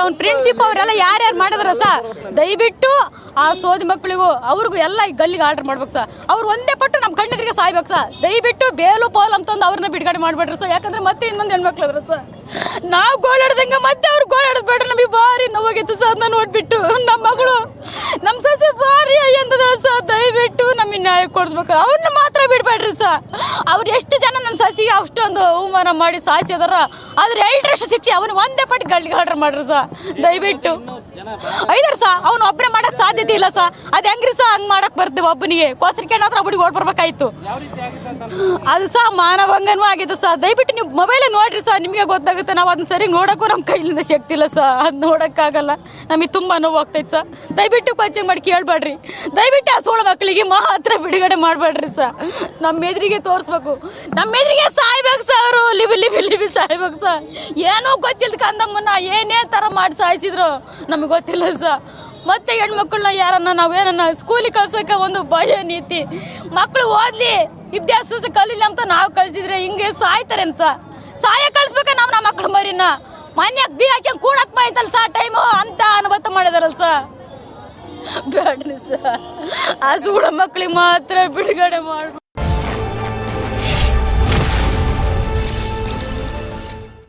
ಅವ್ನ ಪ್ರಿನ್ಸಿಪ್ ಅವರೆಲ್ಲ ಯಾರ್ಯಾರು ಮಾಡಿದ್ರ ಸಾ? ದಯವಿಟ್ಟು ಆ ಸೋದಿ ಮಕ್ಕಳಿಗೂ ಅವ್ರಿಗೂ ಎಲ್ಲ ಈ ಗಲ್ಲಿಗೆ ಆರ್ಡರ್ ಮಾಡ್ಬೇಕು ಸರ್ ಅವ್ರು ಒಂದೇ ಪಟ್ಟು ನಮ್ಮ ಕಣ್ಣೆದ್ರಿಗೆ ಸಾಯ್ಬೇಕು ಸರ್ ದಯವಿಟ್ಟು ಬೇಲು ಪೋಲ್ ಅಂತಂದು ಅವ್ರನ್ನ ಬಿಡುಗಡೆ ಮಾಡ್ಬೇಡ್ರಿ ಸರ್ ಯಾಕಂದ್ರೆ ಮತ್ತೆ ಇನ್ನೊಂದು ಹೆಣ್ಮಕ್ಳು ಸರ್ ನಾವು ಗೋಳಾಡ್ದಂಗೆ ಮತ್ತೆ ಅವ್ರು ಗೋಳಾಡೋದು ಬೇಡ ನಮಗೆ ಭಾರಿ ನೋವಾಗಿತ್ತು ಸರ್ ಅದನ್ನ ನೋಡ್ಬಿಟ್ಟು ನಮ್ಮ ಮಗಳು. ನಮ್ಮ ಸೊಸೆ ಭಾರಿ ಅಯ್ಯಂತದ ಸರ್ ದಯವಿಟ್ಟು ನಮಗೆ ನ್ಯಾಯ ಕೊಡಿಸ್ಬೇಕು. ಅವ್ರನ್ನ ಮಾತ್ರ ಬಿಡ್ಬೇಡ್ರಿ ಸರ್ ಅವ್ರು ಎಷ್ಟು ಜನ ನನ್ನ ಅಷ್ಟೊಂದು ಅವಮಾನ ಮಾಡಿ ಸಾಯಿಸಿದಾರ. ಆದ್ರೆ ಎರಡರಷ್ಟು ಶಿಕ್ಷೆ ಅವನು ಒಂದೇ ಪಟ್ಟು ಗಳಿಗೆ ಆರ್ಡರ್ ಮಾಡ್ರಿ ಸಾ. ದಯವಿಟ್ಟು. ಐದರ್ ಸಾ, ಅವ್ನು ಒಬ್ಬರೇ ಮಾಡಕ್ ಸಾಧ್ಯತೆ ಇಲ್ಲ ಸಾ. ಅದ್ ಹೆಂಗ್ರಿ ಸಾ, ಹಂಗ್ ಮಾಡಕ್ ಬರ್ತೀವಿ ಒಬ್ಬನಿಗೆ. ಕೋಸರಿಕೆ ಹತ್ರ ಒಬ್ಬನಿಗೆ ಓಡ್ ಬರ್ಬೇಕಾಯ್ತು ಅದು ಸಹ ಮಾನವಂಗನೂ ಆಗಿದೆ ಸಾ. ದಯವಿಟ್ಟು ನೀವು ಮೊಬೈಲ್ ನೋಡ್ರಿ ಸಾ, ನಿಮಗೆ ಗೊತ್ತಾಗುತ್ತೆ. ನಾವು ಅದನ್ನ ಸರಿ ನೋಡಕ್ಕೂ ನಮ್ಮ ಕೈಲಿಂದ ಶಕ್ತಿ ಇಲ್ಲ ಸಾ. ಅದು ನೋಡಕ್ಕಾಗಲ್ಲ. ನಮಗೆ ತುಂಬಾ ನೋವು ಆಗ್ತೈತೆ ಸಾ. ದಯವಿಟ್ಟು ಪರಿಚಯ ಮಾಡಿ ಕೇಳ್ಬೇಡ್ರಿ ದಯವಿಟ್ಟು ಆ ಸೋಳ ಮಕ್ಕಳಿಗೆ ಮಾತ್ರ ಬಿಡುಗಡೆ ಮಾಡಬೇಡ್ರಿ ಸಾ. ನಮ್ಮ ಎದುರಿಗೆ ತೋರಿಸ್ಬೇಕು. ನಮ್ಮ ಎದುರಿಗೆ ಸಾಯ್ಬೇಕು ಸರ್ ಅವರು ಲಿಬಿ ಲಿಬಿ ಲಿಬಿ ಸಾಯ್ಬೇಕು ಸರ್ ಏನೋ ಗೊತ್ತಿಲ್ಲ ಕಂದಮ್ಮನ ಏನೇ ಥರ ಮಾಡಿ ಸಾಯಿಸಿದ್ರು, ನಮಗೆ ಗೊತ್ತಿಲ್ಲ ಸರ್ ಮತ್ತೆ ಹೆಣ್ಮಕ್ಳನ್ನ ಯಾರನ್ನ ನಾವೇನನ್ನ ಸ್ಕೂಲಿಗೆ ಕಳ್ಸೋಕೆ ಒಂದು ಭಯ, ನೀತಿ. ಮಕ್ಕಳು ಓದ್ಲಿ, ವಿದ್ಯಾಭ್ಯಾಸ ಕಲೀಲಿ ಅಂತ ನಾವು ಕಳ್ಸಿದ್ರೆ ಹಿಂಗೆ ಸಾಯ್ತಾರೇನು ಸರ್ ಸಾಯ ಕಳ್ಸ್ಬೇಕ ನಾವು ನಮ್ಮ ಮಕ್ಳು ಮರಿನ? ಮನ್ಯಾಗ ಬಿ ಹಾಕಿ ಕೂಡಕ್ ಬೈತಲ್ ಸಾ ಟೈಮು ಅಂತ ಅನುಭವ ಮಾಡಿದಾರಲ್ ಸಾ. ಬೇಡ್ರಿ ಸರ್ ಆ ಸೂಡ ಮಕ್ಳಿಗೆ ಮಾತ್ರ ಬಿಡುಗಡೆ ಮಾಡ್ಬೇಕು